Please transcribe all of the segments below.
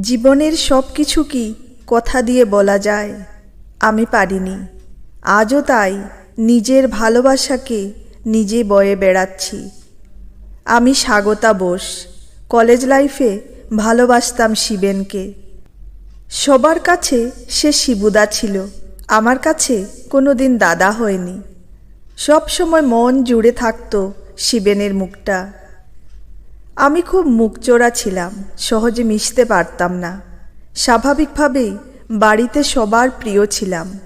জীবনের সব কিছু কি কথা দিয়ে বলা যায়? আমি পারিনি। আজও তাই নিজের ভালোবাসাকে নিজে বয়ে বেড়াচ্ছি। আমি স্বাগতা বোস। কলেজ লাইফে ভালোবাসতাম শিবেনকে। সবার কাছে সে শিবুদা ছিল। আমার কাছে কোনো দিন দাদা হয়নি। সব সময় মন জুড়ে থাকতো শিবেনের মুখটা। আমি খুব মুখচোরা ছিলাম, সহজে মিশতে পারতাম না। স্বাভাবিকভাবেই বাড়িতে সবার প্রিয় ছিলাম।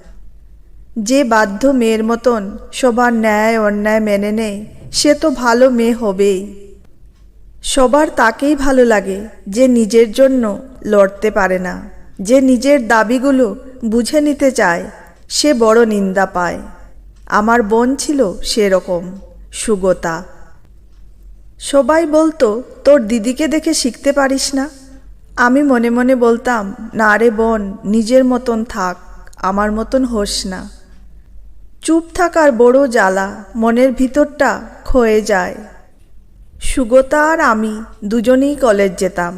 যে বাধ্য মেয়ের মতন সবার ন্যায় অন্যায় মেনে নেয় সে তো ভালো মেয়ে হবেই। সবার তাকেই ভালো লাগে যে নিজের জন্য লড়তে পারে না, যে নিজের দাবিগুলো বুঝে নিতে চায়, সে বড় নিন্দা পায়। আমার বোন ছিল সেরকম, সুগতা। সবাই বলতো, তোর দিদিকে দেখে শিখতে পারিস না? আমি মনে মনে বলতাম, না রে বোন, নিজের মতন থাক, আমার মতন হোস না। চুপ থাকার বড় জ্বালা, মনের ভিতরটা ক্ষয়ে যায়। সুগতা আর আমি দুজনেই কলেজ যেতাম,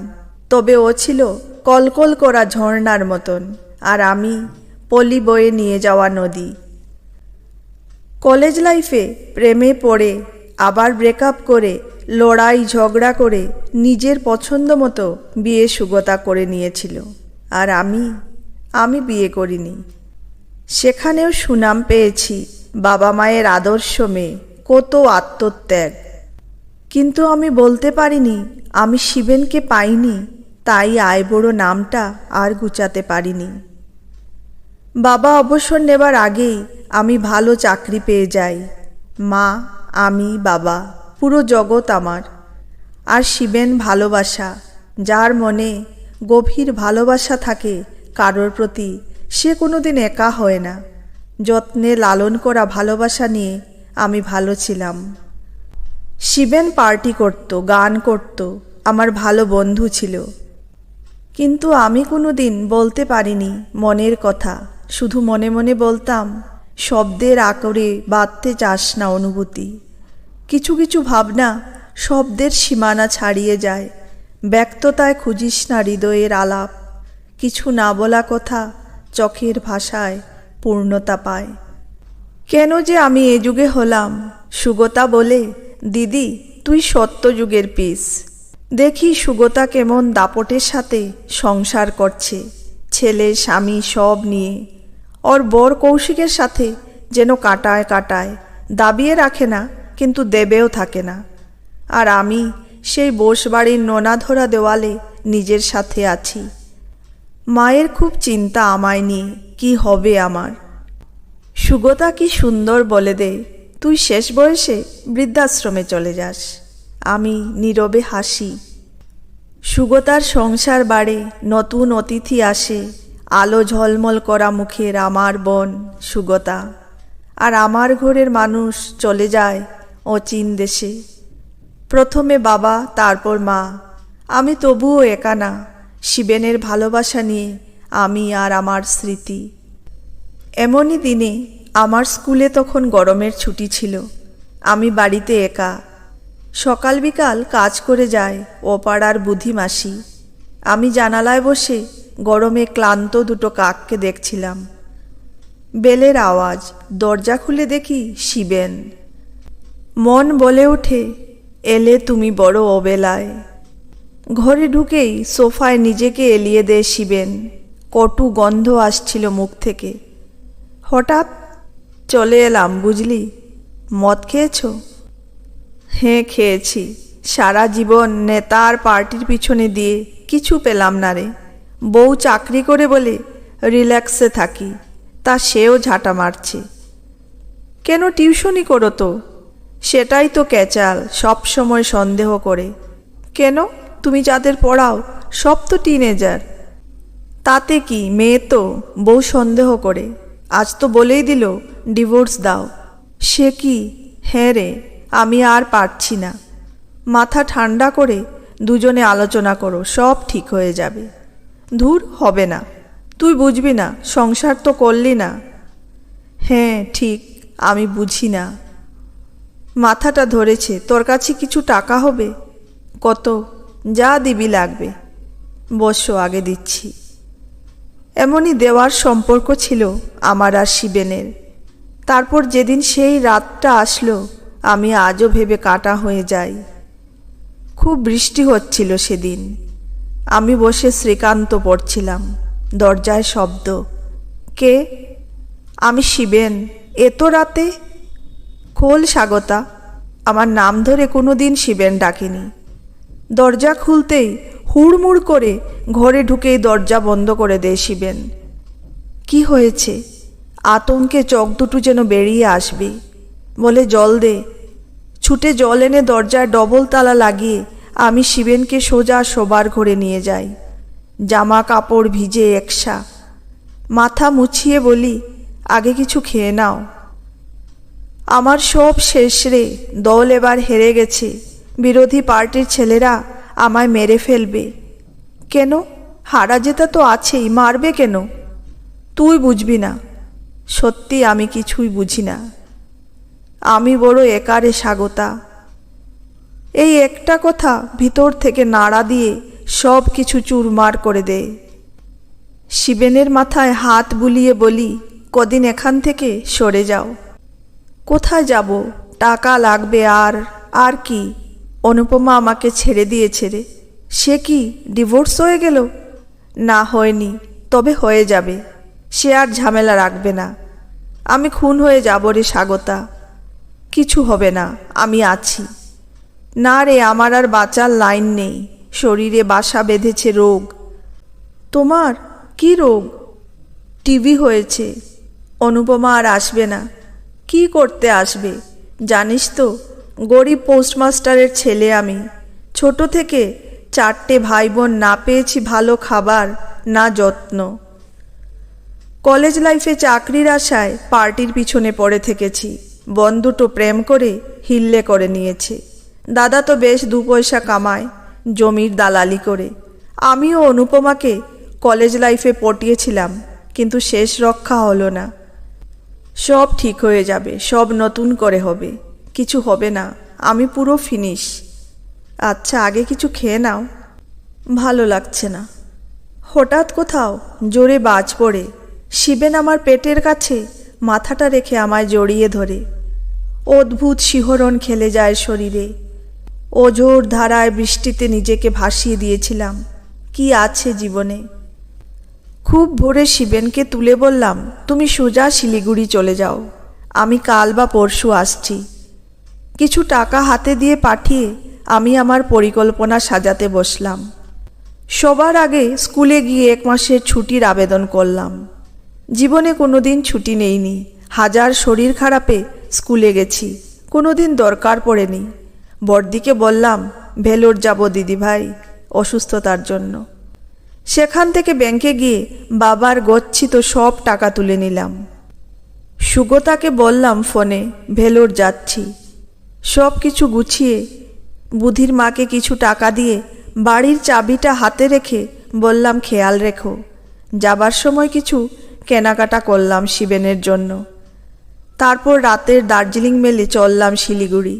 তবে ও ছিল কলকল করা ঝর্ণার মতন, আর আমি পলি বয়ে নিয়ে যাওয়া নদী। কলেজ লাইফে প্রেমে পড়ে, আবার ব্রেকআপ করে লড়াই ঝগড়া করে নিজের পছন্দ মতো বিয়ে সুগতা করে নিয়েছিল। আর আমি আমি বিয়ে করিনি। সেখানেও সুনাম পেয়েছি বাবা মায়ের আদর্শ মেয়ে, কত আত্মত্যাগ। কিন্তু আমি বলতে পারিনি, আমি শিবেনকে পাইনি, তাই আয় বড় নামটা আর গুচাতে পারিনি। বাবা অবসর নেবার আগেই আমি ভালো চাকরি পেয়ে যাই। মা, আমি, বাবা। পুরো জগৎ আমার। আর শিবেন ভালোবাসা, যার মনে গভীর ভালোবাসা থাকে কারোর প্রতি, সে কোনো দিন একা হয় না। যত্নে লালন করা ভালোবাসা নিয়ে আমি ভালো ছিলাম। শিবেন পার্টি করত, গান করত, আমার ভালো বন্ধু ছিল। কিন্তু আমি কোনো দিন বলতে পারিনি মনের কথা, শুধু মনে মনে বলতাম, শব্দের আকরে বাঁধতে চাস না অনুভূতি। কিছু কিছু ভাবনা শব্দের সীমানা ছাড়িয়ে যায়। ব্যক্ততায় খুঁজিস না হৃদয়ের আলাপ। কিছু না বলা কথা চোখের ভাষায় পূর্ণতা পায়। কেন যে আমি এ যুগে হলাম? সুগতা বলে, দিদি, তুই সত্য যুগের পিস। দেখি সুগতা কেমন দাপটের সাথে সংসার করছে, ছেলে, স্বামী সব নিয়ে। ওর বর কৌশিকের সাথে যেন কাটায় কাটায়, দাবিয়ে রাখে না কিন্তু দেবেও থাকে না। আর আমি সেই বোসবাড়ির নোনাধরা দেওয়ালে নিজের সাথে আছি। মায়ের খুব চিন্তা আমায় নিয়ে, কি হবে আমার? সুগতা কি সুন্দর বলে দে, তুই শেষ বয়সে বৃদ্ধাশ্রমে চলে যাস। আমি নীরবে হাসি। সুগতার সংসার বাড়ে, নতুন অতিথি আসে, আলো ঝলমল করা মুখের আমার বোন সুগতা। আর আমার ঘরের মানুষ চলে যায় অচিন দেশে। প্রথমে বাবা, তারপর মা। আমি তবুও একা না। শিবেনের ভালোবাসা নিয়ে আমি আর আমার স্মৃতি। এমনই দিনে আমার স্কুলে তখন গরমের ছুটি ছিল। আমি বাড়িতে একা। সকাল বিকাল কাজ করে যায় ও পাড়ার বুধি মাসি আমি জানালায় বসে গরমে ক্লান্ত দুটো কাককে দেখছিলাম। বেলের আওয়াজ, দরজা খুলে দেখি শিবেন। মন বলে ওঠে, এলে তুমি বড় অবেলায়। ঘরে ঢুকেই সোফায় নিজেকে এলিয়ে দেয় শিবেন, কটু গন্ধ আসছিল মুখ থেকে। হঠাৎ চলে এলাম বুঝলি, মদ খেয়েছ? হ্যাঁ খেয়েছি। সারা জীবন নেতার পার্টির পিছনে দিয়ে কিছু পেলাম না রে। বউ চাকরি করে বলে রিল্যাক্সে থাকি, তা সেও ঝাঁটা মারছে। কেন টিউশনই করো তো? সেটাই তো ক্যাচাল, সব সময় সন্দেহ করে। কেন? তুমি যাদের পড়াও, সব তো টিনেজার তাতে কি, মেয়ে তো, বউ সন্দেহ করে। আজ তো বলেই দিল ডিভোর্স দাও। সে কি? হ্যাঁ রে, আমি আর পারছি না। মাথা ঠান্ডা করে দুজনে আলোচনা করো, সব ঠিক হয়ে যাবে। ধুর, হবে না। তুই বুঝবি না, সংসার তো করলি না। হ্যাঁ ঠিক, আমি বুঝি না। মাথাটা ধরেছে, তোর কাছে কিছু টাকা হবে? কত? যা দিবি লাগবে। বসো, আগে দিচ্ছি। এমনই দেওয়ার সম্পর্ক ছিল আমার আর শিবেনের। তারপর যেদিন সেই রাতটা আসলো, আমি আজও ভেবে কাটা হয়ে যাই। খুব বৃষ্টি হচ্ছিল সেদিন। আমি বসে শ্রীকান্ত পড়ছিলাম, দরজায় শব্দ। কে? আমি শিবেন। এত রাতে? খোল স্বাগতা। আমার নাম ধরে কোনো দিন শিবেন ডাকিনি। দরজা খুলতেই হুড়মুড় করে ঘরে ঢুকেই দরজা বন্ধ করে দেয় শিবেন। কি হয়েছে? আতঙ্কে চোখ দুটো যেন বেরিয়ে আসবে। বলে, জল দে। ছুটে জল এনে দরজায় ডবল তালা লাগিয়ে আমি শিবেনকে সোজা শোবার ঘরে নিয়ে যাই। জামা কাপড় ভিজে একসা। মাথা মুছিয়ে বলি, আগে কিছু খেয়ে নাও। আমার সব শেষ রে, দল এবার হেরে গেছে। বিরোধী পার্টির ছেলেরা আমায় মেরে ফেলবে। কেন? হারা জেতা তো আছেই, মারবে কেন? তুই বুঝবি না। সত্যি আমি কিছুই বুঝি না। আমি বড় একারে স্বাগতা। এই একটা কথা ভিতর থেকে নাড়া দিয়ে সব কিছু চুরমার করে দেয় শিবেনের মাথায় হাত বুলিয়ে বলি, কদিন এখান থেকে সরে যাও। কোথায় যাব? টাকা লাগবে আর আর কি? অনুপমা আমাকে ছেড়ে দিয়েছে রে। সে কি ডিভোর্স হয়ে গেল? না হয়নি, তবে হয়ে যাবে। সে আর ঝামেলা রাখবে না। আমি খুন হয়ে যাব রে স্বাগতা। কিছু হবে না, আমি আছি। না রে, আমার আর বাঁচার লাইন নেই। শরীরে বাসা বেঁধেছে রোগ। তোমার কি রোগ? টিভি হয়েছে। অনুপমা আর আসবে না। কি করতে আসবে? জানিস তো, গরিব পোস্টমাস্টারের ছেলে আমি। ছোট থেকে চারটে ভাই বোন না পেয়েছি ভালো খাবার, না যত্ন। কলেজ লাইফে চাকরির আশায় পার্টির পিছনে পড়ে থেকেছি। বন দুটো প্রেম করে হিল্লে করে নিয়েছে। দাদা তো বেশ দু পয়সা কামায়, জমির দালালি করে। আমিও অনুপমাকে কলেজ লাইফে পটিয়েছিলাম, কিন্তু শেষ রক্ষা হলো না। সব ঠিক হয়ে যাবে, সব নতুন করে হবে। কিছু হবে না, আমি পুরো ফিনিশ আচ্ছা আগে কিছু খেয়ে নাও। ভালো লাগছে না। হঠাৎ কোথাও জোরে বাজ পড়ে। শিবেন আমার পেটের কাছে, মাথাটা রেখে আমায় জড়িয়ে ধরে। অদ্ভুত শিহরণ খেলে যায় শরীরে। অজোর ধারায় বৃষ্টিতে নিজেকে ভাসিয়ে দিয়েছিলাম। কি আছে জীবনে? খুব ভোরে শিবেনকে তুলে বললাম, তুমি সোজা শিলিগুড়ি চলে যাও। আমি কাল বা পরশু আসছি। কিছু টাকা হাতে দিয়ে পাঠিয়ে আমি আমার পরিকল্পনা সাজাতে বসলাম। সবার আগে স্কুলে গিয়ে এক মাসের ছুটির আবেদন করলাম। জীবনে কোনো দিন ছুটি নেইনি। হাজার শরীর খারাপে স্কুলে গেছি। কোনো দিন দরকার পড়েনি। বড়দিকে বললাম, ভেলোর যাব দিদিভাই অসুস্থতার জন্য। সেখান থেকে ব্যাংকে গিয়ে বাবার গচ্ছিত সব টাকা তুলে নিলাম। সুগতাকে বললাম ফোনে, ভেলোর যাচ্ছি। সব কিছু গুছিয়ে বুধির মাকে কিছু টাকা দিয়ে বাড়ির চাবিটা হাতে রেখে বললাম, খেয়াল রেখো, যাবার সময় কিছু কেনাকাটা করলাম শিবেনের জন্য। তারপর রাতের দার্জিলিং মেলে চললাম শিলিগুড়ি।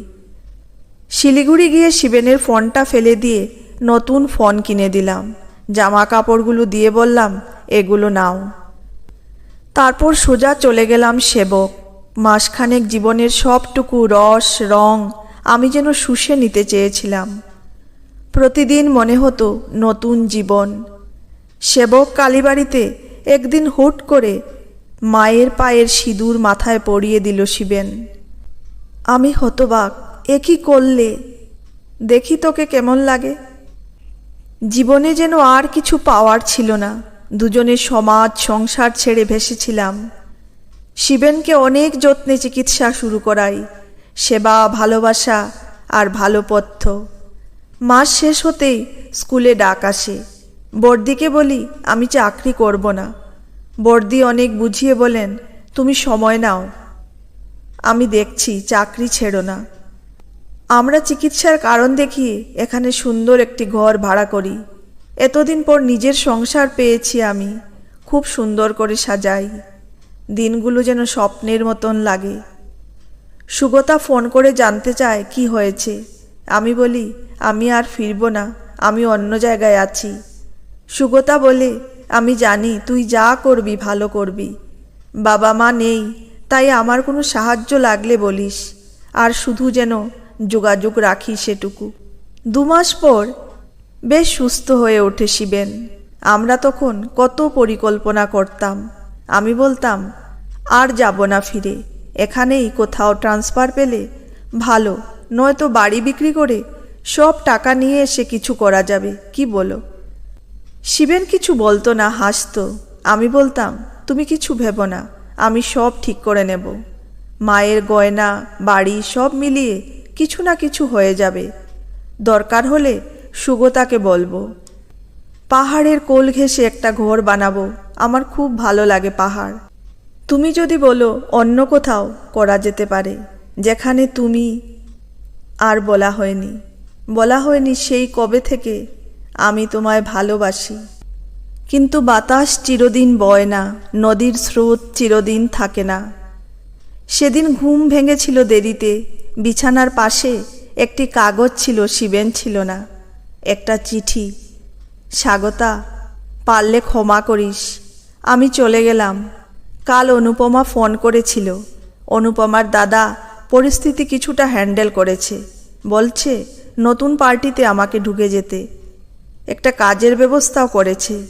শিলিগুড়ি গিয়ে শিবেনের ফোনটা ফেলে দিয়ে নতুন ফোন কিনে দিলাম। জামা কাপড়গুলো দিয়ে বললাম, এগুলো নাও। তারপর সোজা চলে গেলাম সেবক। মাসখানেক জীবনের সবটুকু রস, রং আমি যেন শুষে নিতে চেয়েছিলাম। প্রতিদিন মনে হতো নতুন জীবন। সেবক কালীবাড়িতে একদিন হুট করে মায়ের পায়ের সিঁদুর মাথায় পরিয়ে দিল শিবেন। আমি হতবাক, এ কি করলে? দেখি তোকে কেমন লাগে। জীবনে যেন আর কিছু পাওয়ার ছিল না। দুজনে সমাজ, সংসার ছেড়ে ভেসেছিলাম। শিবেনকে অনেক যত্নে চিকিৎসা শুরু করাই। সেবা, ভালোবাসা আর ভালো পথ্য। মাস শেষ হতেই স্কুলে ডাক আসে। বর্দিকে বলি, আমি চাকরি করব না। বর্দি অনেক বুঝিয়ে বলেন, তুমি সময় নাও। আমি দেখছি, চাকরি ছেড়ো না। আমরা চিকিৎসার কারণ দেখিয়ে এখানে সুন্দর একটি ঘর ভাড়া করি। এতদিন পর নিজের সংসার পেয়েছি আমি, খুব সুন্দর করে সাজাই। দিনগুলো যেন স্বপ্নের মতন লাগে। সুগতা ফোন করে জানতে চায়, কি হয়েছে? আমি বলি, আমি আর ফিরব না, আমি অন্য জায়গায় আছি। সুগতা বলে, আমি জানি, তুই যা করবি, ভালো করবি। বাবা মা নেই, তাই আমার কোনো সাহায্য লাগলে বলিস। আর শুধু যেন যোগাযোগ রাখি সেটুকু। দু মাস পর বেশ সুস্থ হয়ে ওঠে শিবেন। আমরা তখন কত পরিকল্পনা করতাম। আমি বলতাম, আর যাব না ফিরে। এখানেই কোথাও ট্রান্সফার পেলে ভালো, নয়তো বাড়ি বিক্রি করে সব টাকা নিয়ে এসে কিছু করা যাবে, কি বলো? শিবেন কিছু বলতো না, হাসতো। আমি বলতাম, তুমি কিছু ভেবো না, আমি সব ঠিক করে নেব। মায়ের গয়না, বাড়ি সব মিলিয়ে কিছু না কিছু হয়ে যাবে। দরকার হলে সুগতাকে বলব। পাহাড়ের কোল ঘেঁষে একটা ঘর বানাবো। আমার খুব ভালো লাগে পাহাড়। তুমি যদি বলো অন্য কোথাও করা যেতে পারে, যেখানে তুমি আর বলা হয়নি। বলা হয়নি সেই কবে থেকে আমি তোমায় ভালোবাসি। কিন্তু বাতাস চিরদিন বয় না, নদীর স্রোত চিরদিন থাকে না। সেদিন ঘুম ভেঙেছিল দেরিতে বিছানার পাশে একটি কাগজ ছিল, শিবেন ছিল না। একটা চিঠি, স্বাগতা, পারলে ক্ষমা করিস। আমি চলে গেলাম। কাল অনুপমা ফোন করেছিল। অনুপমার দাদা পরিস্থিতি কিছুটা হ্যান্ডেল করেছে। বলছে, নতুন পার্টিতে আমাকে ঢুকে যেতে। একটা কাজের ব্যবস্থাও করেছে।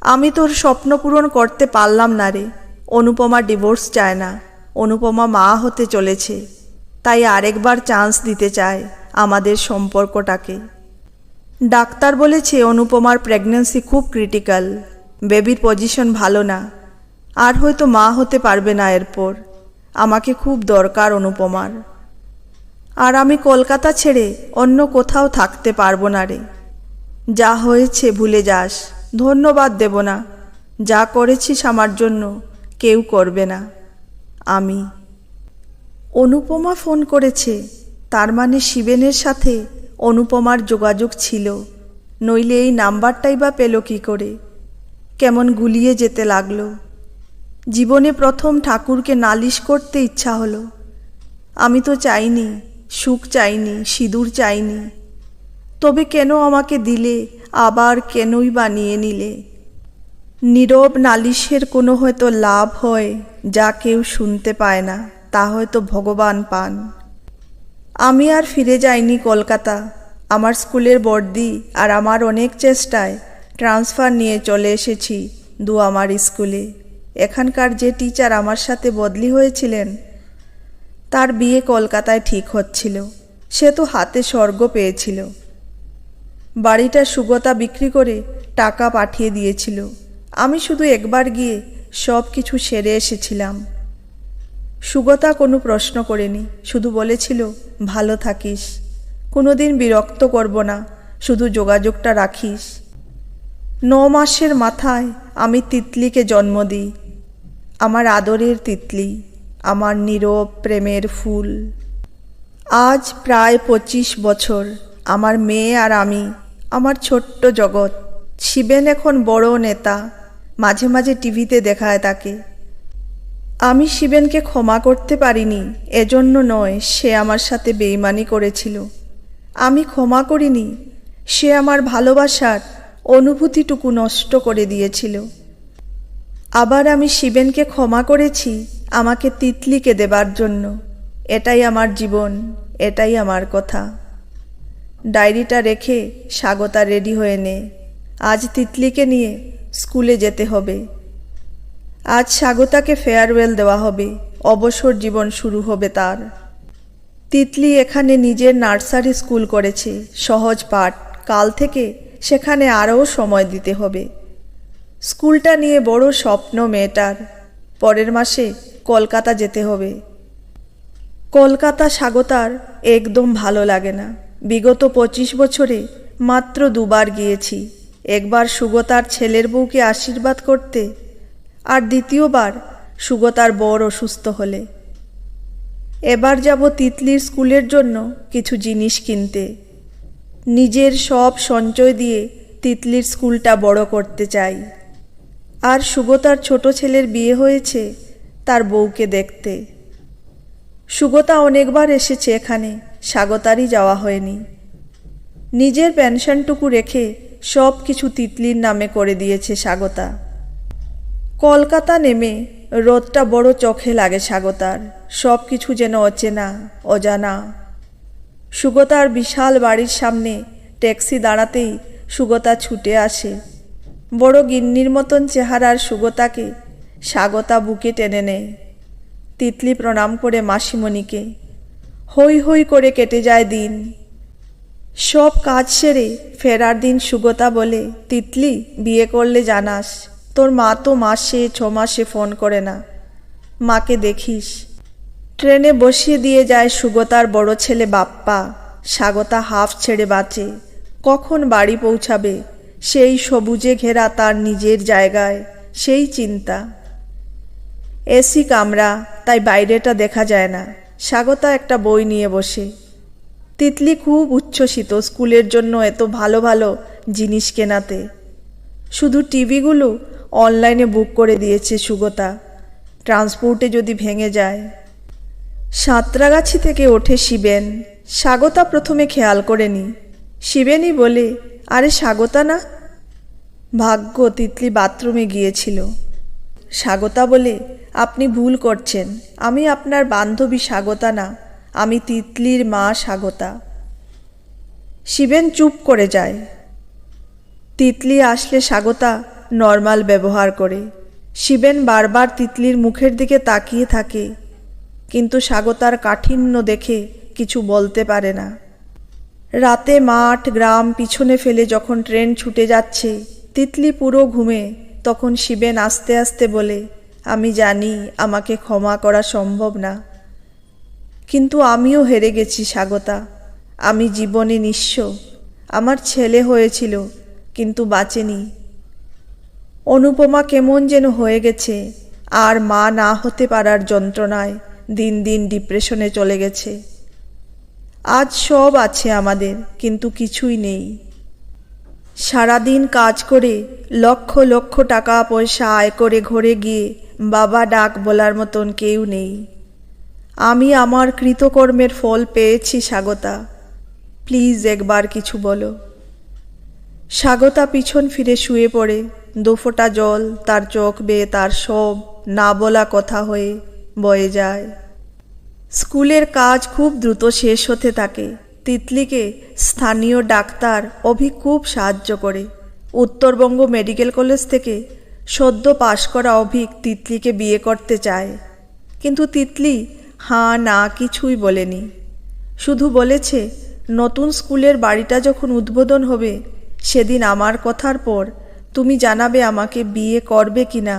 আমি তোর স্বপ্ন পূরণ করতে পারলাম না রে। অনুপমা ডিভোর্স চায় না। অনুপমা মা হতে চলেছে। তাই আরেকবার চান্স দিতে চায় আমাদের সম্পর্কটাকে। ডাক্তার বলেছে, অনুপমার প্রেগন্যান্সি খুব ক্রিটিক্যাল বেবির পজিশন ভালো না। আর হয়তো মা হতে পারবে না এরপর। আমাকে খুব দরকার অনুপমার। আর আমি কলকাতা ছেড়ে অন্য কোথাও থাকতে পারব না রে। যা হয়েছে ভুলে যাস। ধন্যবাদ দেব না। যা করেছিস আমার জন্য কেউ করবে না। আমি অনুপমা ফোন করেছে। তার মানে শিবেনের সাথে অনুপমার যোগাযোগ ছিল। নইলে এই নাম্বারটাই বা পেল কী করে? কেমন গুলিয়ে যেতে লাগল। জীবনে প্রথম ঠাকুরকে নালিশ করতে ইচ্ছা হলো। আমি তো চাইনি, সুখ চাইনি, সিঁদুর চাইনি। তবে কেন আমাকে দিলে, আবার কেনই বানিয়ে নিলে? নীরব নালিশের কোনো হয়তো লাভ হয়, যা কেউ শুনতে পায় না। তা হয়তো ভগবান পান। আমি আর ফিরে যাইনি কলকাতা। আমার স্কুলের বর্দি আর আমার অনেক চেষ্টায় ট্রান্সফার নিয়ে চলে এসেছি দু আমার স্কুলে। এখানকার যে টিচার আমার সাথে বদলি হয়েছিলেন, তার বিয়ে কলকাতায় ঠিক হচ্ছিল। সে তো হাতে স্বর্গ পেয়েছিল। বাড়িটা সুগতা বিক্রি করে টাকা পাঠিয়ে দিয়েছিল। আমি শুধু একবার গিয়ে সব কিছু সেরে এসেছিলাম। সুগতা কোনো প্রশ্ন করেনি, শুধু বলেছিল, ভালো থাকিস। কোনোদিন বিরক্ত করব না, শুধু যোগাযোগটা রাখিস। ন মাসের মাথায় আমি তিতলিকে জন্ম দিই। আমার আদরের তিতলি, আমার নীরব প্রেমের ফুল। আজ প্রায় পঁচিশ বছর, আমার মেয়ে আর আমি, আমার ছোট্ট জগৎ। শিবেন এখন বড় নেতা, মাঝে মাঝে টিভিতে দেখায় তাকে। আমি শিবেনকে ক্ষমা করতে পারিনি, এজন্য নয় সে আমার সাথে বেইমানি করেছিল। আমি ক্ষমা করিনি, সে আমার ভালোবাসার অনুভূতিটুকু নষ্ট করে দিয়েছিল। আবার আমি শিবেনকে ক্ষমা করেছি, আমাকে তিতলিকে দেবার জন্য। এটাই আমার জীবন, এটাই আমার কথা। ডায়েরিটা রেখে স্বাগতা রেডি হয়ে নে। আজ তিতলিকে নিয়ে স্কুলে যেতে হবে। আজ স্বাগতাকে ফেয়ারওয়েল দেওয়া হবে। অবসর জীবন শুরু হবে তার। তিতলি এখানে নিজের নার্সারি স্কুল করেছে। সহজ পাঠ। কাল থেকে সেখানে আরও সময় দিতে হবে। স্কুলটা নিয়ে বড় স্বপ্ন মেয়েটার। পরের মাসে কলকাতা যেতে হবে। কলকাতা স্বাগতার একদম ভালো লাগে না। বিগত পঁচিশ বছরে মাত্র দুবার গিয়েছি। একবার সুগতার ছেলের বউকে আশীর্বাদ করতে আর দ্বিতীয়বার সুগতার বর অসুস্থ হলে। এবার যাব তিতলির স্কুলের জন্য কিছু জিনিস কিনতে। নিজের সব সঞ্চয় দিয়ে তিতলির স্কুলটা বড় করতে চাই। আর সুগতার ছোট ছেলের বিয়ে হয়েছে তার বউকে দেখতে। সুগতা অনেকবার এসেছে এখানে, স্বাগতারই যাওয়া হয়নি। নিজের পেনশনটুকু রেখে সব কিছু তিতলির নামে করে দিয়েছে স্বাগতা। কলকাতা নেমে রোদটা বড় চোখে লাগে স্বাগতার। সব কিছু যেন অচেনা, অজানা। সুগতার বিশাল বাড়ির সামনে ট্যাক্সি দাঁড়াতেই সুগতা ছুটে আসে। বড় গিন্নির মতন চেহারার সুগতাকে স্বাগতা বুকে টেনে নেয়। তিতলি প্রণাম করে মাসিমণিকে। হই হই করে কেটে যায় দিন। সব কাজ সেরে ফেরার দিন সুগতা বলে, তিতলি, বিয়ে করলে জানাস। তোর মা তো মাসে, ছ মাসে ফোন করে না। মাকে দেখিস। ট্রেনে বসিয়ে দিয়ে যায় সুগতার বড় ছেলে বাপ্পা। স্বাগতা হাফ ছেড়ে বাঁচে। কখন বাড়ি পৌঁছাবে? সেই সবুজে ঘেরা তার নিজের জায়গায়। সেই চিন্তা। এসি কামরা, তাই বাইরেটা দেখা যায় না। স্বাগতা একটা বই নিয়ে বসে। তিতলি খুব উচ্ছ্বসিত স্কুলের জন্য এত ভালো ভালো জিনিস কেনাতে। শুধু টিভিগুলো অনলাইনে বুক করে দিয়েছে সুগতা। ট্রান্সপোর্টে যদি ভেঙে যায়। সাঁতরাগাছি থেকে ওঠে শিবেন। স্বাগতা প্রথমে খেয়াল করেনি। শিবেনই বলে, আরে স্বাগতা না? ভাগ্য তিতলি বাথরুমে গিয়েছিল। স্বাগতা বলে, আপনি ভুল করছেন। আমি আপনার বান্ধবী স্বাগতা না। আমি তিতলির মা স্বাগতা। শিবেন চুপ করে যায়। তিতলি আসলে স্বাগতা নর্মাল ব্যবহার করে। শিবেন বারবার তিতলির মুখের দিকে তাকিয়ে থাকে, কিন্তু স্বাগতার কাঠিন্য দেখে কিছু বলতে পারে না। রাতে মাঠ, গ্রাম পিছনে ফেলে যখন ট্রেন ছুটে যাচ্ছে, তিতলি পুরো ঘুমে, তখন শিবেন আস্তে আস্তে বলে, আমি জানি আমাকে ক্ষমা করা সম্ভব না। কিন্তু আমিও হেরে গেছি স্বাগতা আমি জীবনে নিঃস্ব। আমার ছেলে হয়েছিল, কিন্তু বাঁচেনি। অনুপমা কেমন যেন হয়ে গেছে। আর মা না হতে পারার যন্ত্রণায় দিন দিন ডিপ্রেশনে চলে গেছে। আজ সব আছে আমাদের, কিন্তু কিছুই নেই। সারাদিন কাজ করে লক্ষ লক্ষ টাকা পয়সা আয় করে ঘরে গিয়ে বাবা ডাক বলার মতন কেউ নেই। আমি আমার কৃতকর্মের ফল পেয়েছি, স্বাগতা। প্লিজ একবার কিছু বলো। স্বাগতা পিছন ফিরে শুয়ে পড়ে দুফোঁটা জল তার চোখ বেয়ে তার সব না বলা কথা হয়ে বয়ে যায়। স্কুলের কাজ খুব দ্রুত শেষ হতে থাকে। তিতলিকে স্থানীয় ডাক্তার অভি খুব সাহায্য করে। উত্তরবঙ্গ মেডিকেল কলেজ থেকে সদ্য পাশ করা অভিক তিতলিকে বিয়ে করতে চায়। কিন্তু তিতলি হাঁ না কিছুই বলেনি। শুধু বলেছে, নতুন স্কুলের বাড়িটা যখন উদ্বোধন হবে, সেদিন আমার কথার পর তুমি জানাবে আমাকে বিয়ে করবে কিনা,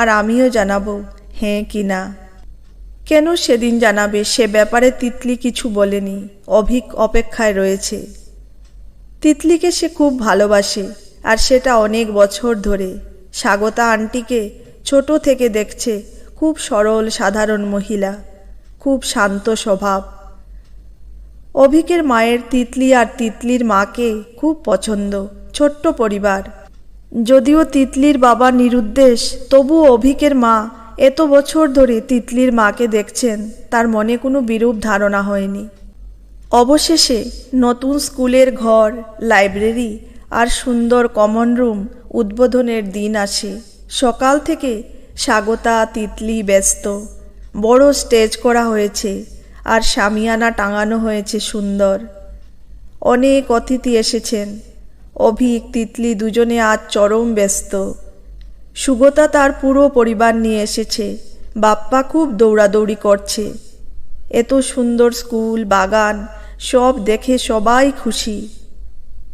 আর আমিও জানাব হ্যাঁ কি না কেন সেদিন জানাবে সে ব্যাপারে তিতলি কিছু বলেনি, অভিক অপেক্ষায় রয়েছে। তিতলিকে সে খুব ভালোবাসে, আর সেটা অনেক বছর ধরে। স্বাগতা আন্টিকে ছোট থেকে দেখছে, খুব সরল সাধারণ মহিলা, খুব শান্ত স্বভাব। অভিকের মায়ের তিতলি আর তিতলির মাকে খুব পছন্দ, ছোট্ট পরিবার। যদিও তিতলির বাবা নিরুদ্দেশ তবু অভিকের মা এত বছর ধরে তিতলির মাকে দেখছেন, তার মনে কোনো বিরূপ ধারণা হয়নি। অবশেষে নতুন স্কুলের ঘর, লাইব্রেরি আর সুন্দর কমন রুম উদ্বোধনের দিন আসে। সকাল থেকে স্বাগতা তিতলি ব্যস্ত। বড় স্টেজ করা হয়েছে আর সামিয়ানা টাঙানো হয়েছে সুন্দর। অনেক অতিথি এসেছেন। অভিক, তিতলি দুজনে আজ চরম ব্যস্ত। সুগতা তার পুরো পরিবার নিয়ে এসেছে। বাপ্পা খুব দৌড়াদৌড়ি করছে। এত সুন্দর স্কুল, বাগান, সব দেখে সবাই খুশি।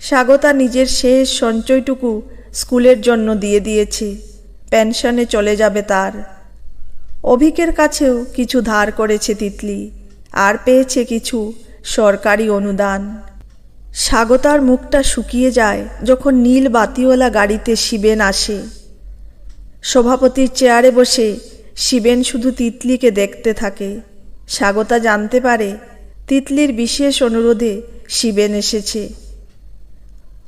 স্বাগতা নিজের শেষ সঞ্চয়টুকু স্কুলের জন্য দিয়ে দিয়েছে। পেনশনে চলে যাবে তার। অভিকের কাছেও কিছু ধার করেছে তিতলি। আর পেয়েছে কিছু সরকারি অনুদান। স্বাগতার মুখটা শুকিয়ে যায় যখন নীল বাতিওয়ালা গাড়িতে শিবেন আসে। সভাপতির চেয়ারে বসে শিবেন শুধু তিতলিকে দেখতে থাকে। স্বাগতা জানতে পারে তিতলির বিশেষ অনুরোধে শিবেন এসেছে।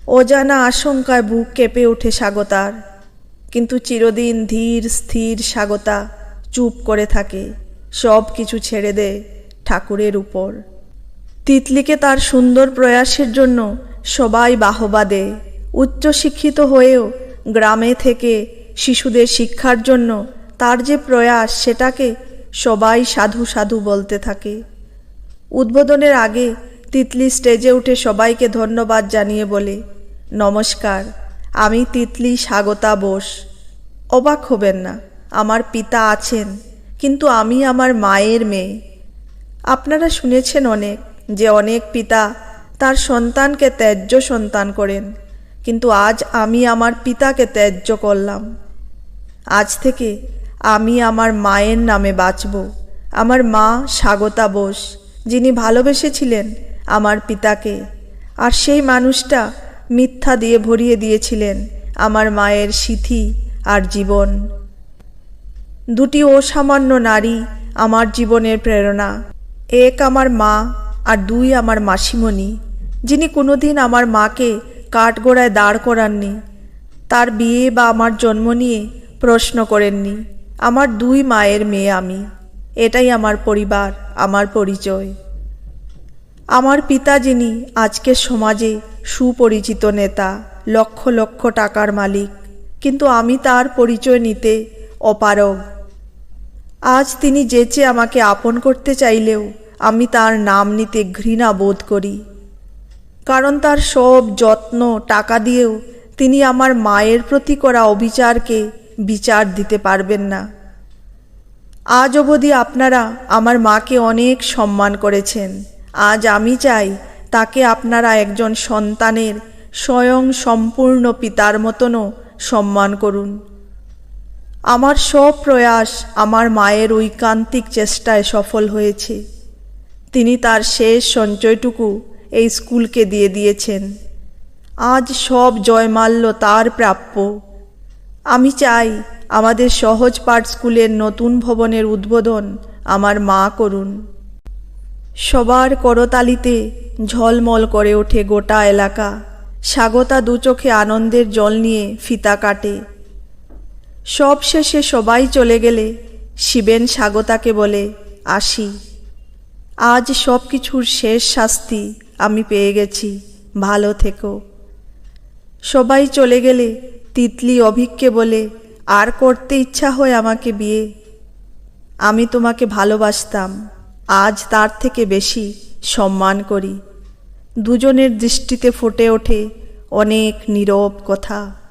অজানা আশঙ্কায় বুক কেঁপে ওঠে স্বাগতার কিন্তু চিরদিন ধীর, স্থির স্বাগতা চুপ করে থাকে। সব কিছু ছেড়ে দেয় ঠাকুরের উপর। তিতলিকে তার সুন্দর প্রয়াসের জন্য সবাই বাহবা দেয় উচ্চশিক্ষিত হয়েও গ্রামে থেকে শিশুদের শিক্ষার জন্য তার যে প্রয়াস সেটাকে সবাই সাধু সাধু বলতে থাকে। উদ্বোধনের আগে তিতলি স্টেজে উঠে সবাইকে ধন্যবাদ জানিয়ে বলে, নমস্কার, আমি তিতলি স্বাগতা বোস। অবাক হবেন না, আমার পিতা আছেন, কিন্তু আমি আমার মায়ের মেয়ে। আপনারা শুনেছেন অনেক যে অনেক পিতা তার সন্তানকে ত্যায্য সন্তান করেন। কিন্তু আজ আমি আমার পিতাকে ত্যায্য করলাম। আজ থেকে আমি আমার মায়ের নামে বাঁচব। আমার মা স্বাগতা বোস, যিনি ভালোবেসেছিলেন আমার পিতাকে। আর সেই মানুষটা মিথ্যা দিয়ে ভরিয়ে দিয়েছিলেন আমার মায়ের সিথি আর জীবন। দুটি অসামান্য নারী আমার জীবনের প্রেরণা। এক আমার মা আর দুই আমার মাসিমণি, যিনি কোনোদিন আমার মাকে কাঠগোড়ায় দাঁড় করাননি, তার বিয়ে বা আমার জন্ম নিয়ে প্রশ্ন করেননি, আমার দুই মায়ের মেয়ে আমি, এটাই আমার পরিবার, আমার পরিচয়। আমার পিতা যিনি আজকের সমাজে সুপরিচিত নেতা, লক্ষ লক্ষ টাকার মালিক, কিন্তু আমি তার পরিচয় নিতে অপারগ। আজ তিনি যেচে আমাকে আপন করতে চাইলেও আমি তার নাম নিতে ঘৃণা বোধ করি। কারণ তার সব যত্ন, টাকা দিয়েও তিনি আমার মায়ের প্রতি করা অবিচারকে বিচার দিতে পারবেন না। আজ অবধি আপনারা আমার মাকে অনেক সম্মান করেছেন। আজ আমি চাই তাকে আপনারা একজন সন্তানের স্বয়ং সম্পূর্ণ পিতার মতনও সম্মান করুন। আমার সব প্রয়াস আমার মায়ের ঐকান্তিক চেষ্টায় সফল হয়েছে। তিনি তার শেষ সঞ্চয়টুকু এই স্কুলকে দিয়ে দিয়েছেন। আজ সব জয়মাল্য তার প্রাপ্য। আমি চাই আমাদের সহজ পাঠ স্কুলের নতুন ভবনের উদ্বোধন আমার মা করুন। সবার করতালিতে ঝলমল করে ওঠে গোটা এলাকা। স্বাগতা দু চোখে আনন্দের জল নিয়ে ফিতা কাটে। সব শেষে সবাই চলে গেলে শিবেন স্বাগতাকে বলে আসি। আজ সব কিছুর শেষ শাস্তি আমি পেয়ে গেছি। ভালো থেকো। সবাই চলে গেলে তিতলি অভিককে বলে, আর করতে ইচ্ছা হয় আমাকে বিয়ে। আমি তোমাকে ভালোবাসতাম। আজ তার থেকে বেশি সম্মান করি। দুজনের দৃষ্টিতে ফুটে ওঠে অনেক নীরব কথা।